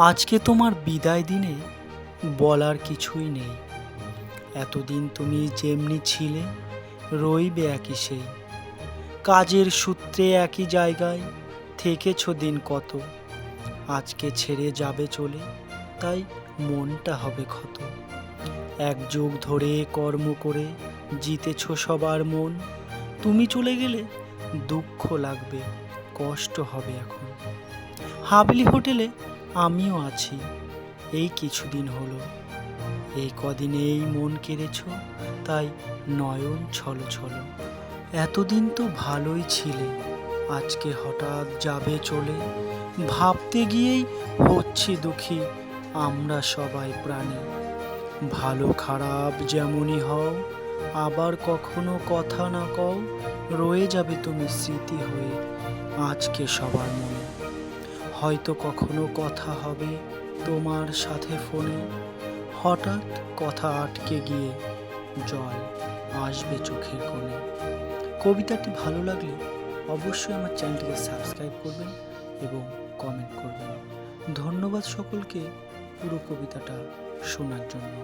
আজকে তোমার বিদায় দিনে বলার কিছুই নেই। এতদিন তুমি যেমনি ছিলে, রইবে একই সেই। কাজের সূত্রে একই জায়গায় থেকেছ দিন কত। আজকে ছেড়ে যাবে চলে, তাই মনটা হবে ক্ষত। এক যুগ ধরে কর্ম করে জিতেছ সবার মন। তুমি চলে গেলে দুঃখ লাগবে, কষ্ট হবে এখন। হাবলি হোটেলে আমিও আছি। এই কিছুদিন হলো। এই কদিনেই মন কেড়েছ, তাই নয়ন ছলো ছলো। এতদিন তো ভালোই ছিলে, আজকে হঠাৎ যাবে চলে। ভাবতে গিয়েই হচ্ছে দুঃখী, আমরা সবাই প্রাণী। ভালো খারাপ যেমনই হও, আবার কখনো কথা না কও, রয়ে যাবে তুমি স্মৃতি হয়ে আজকে সবার মনে। হয়তো কখনো কথা হবে তোমার সাথে ফোনে। হঠাৎ কথা আটকে গিয়ে জল আসবে চোখের কোণে। কবিতাটি ভালো লাগলে অবশ্যই আমার চ্যানেলটিকে সাবস্ক্রাইব করবেন এবং কমেন্ট করবেন। ধন্যবাদ সকলকে পুরো কবিতাটা শোনার জন্য।